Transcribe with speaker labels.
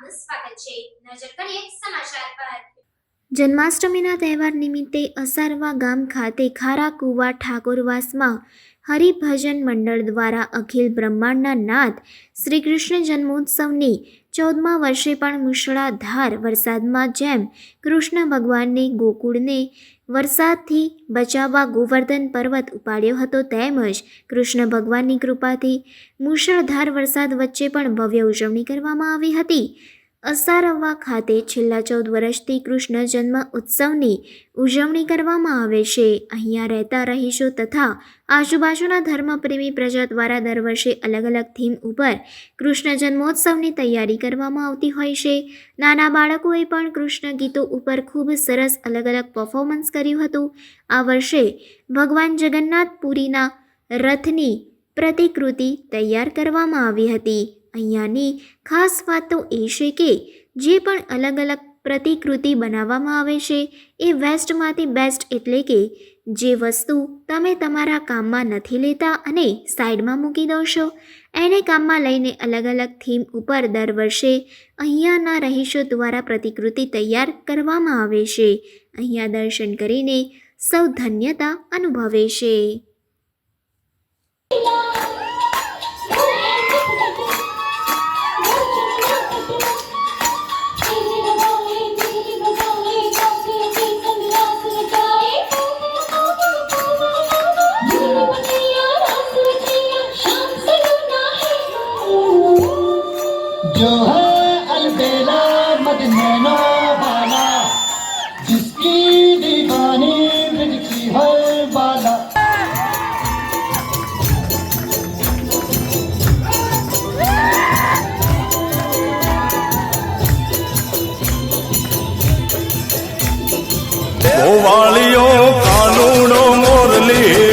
Speaker 1: આપનું સ્વાગત છે નજર કરીએ સમાચાર પર
Speaker 2: જન્માષ્ટમીના તહેવાર નિમિત્તે અસારવા ગામ ખાતે ખારા કુવા ઠાકોરવાસમાં હરિભજન મંડળ દ્વારા અખિલ બ્રહ્માંડના નાથ શ્રી કૃષ્ણ જન્મોત્સવની ચૌદમા વર્ષે પણ મુશળાધાર વરસાદમાં જેમ કૃષ્ણ ભગવાનને ગોકુળને વરસાદથી બચાવવા ગોવર્ધન પર્વત ઉપાડ્યો હતો તેમજ કૃષ્ણ ભગવાનની કૃપાથી મુશળધાર વરસાદ વચ્ચે પણ ભવ્ય ઉજવણી કરવામાં આવી હતી. અસારવા ખાતે છેલ્લા ચૌદ વર્ષથી કૃષ્ણ જન્મ ઉત્સવની ઉજવણી કરવામાં આવે છે. અહીંયા રહેતા રહીશો તથા આજુબાજુના ધર્મપ્રેમી પ્રજા દ્વારા દર વર્ષે અલગ અલગ થીમ ઉપર કૃષ્ણ જન્મોત્સવની તૈયારી કરવામાં આવતી હોય છે. નાના બાળકોએ પણ કૃષ્ણ ગીતો ઉપર ખૂબ સરસ અલગ અલગ પરફોર્મન્સ કર્યું હતું. આ વર્ષે ભગવાન જગન્નાથ પુરીના રથની પ્રતિકૃતિ તૈયાર કરવામાં આવી હતી. અહીંયાની ખાસ વાત તો એ છે કે જે પણ અલગ અલગ પ્રતિકૃતિ બનાવવામાં આવે છે, એ વેસ્ટમાંથી બેસ્ટ એટલે કે જે વસ્તુ તમે તમારા કામમાં નથી લેતા અને સાઈડમાં મૂકી દો છો. એને કામમાં લઈને અલગ અલગ થીમ ઉપર દર વર્ષે અહીંયાના રહીશો દ્વારા પ્રતિકૃતિ તૈયાર કરવામાં આવે છે. અહીંયા દર્શન કરીને સૌ ધન્યતા અનુભવે છે.
Speaker 3: ગોવાળિયો કાનુડો મોરલી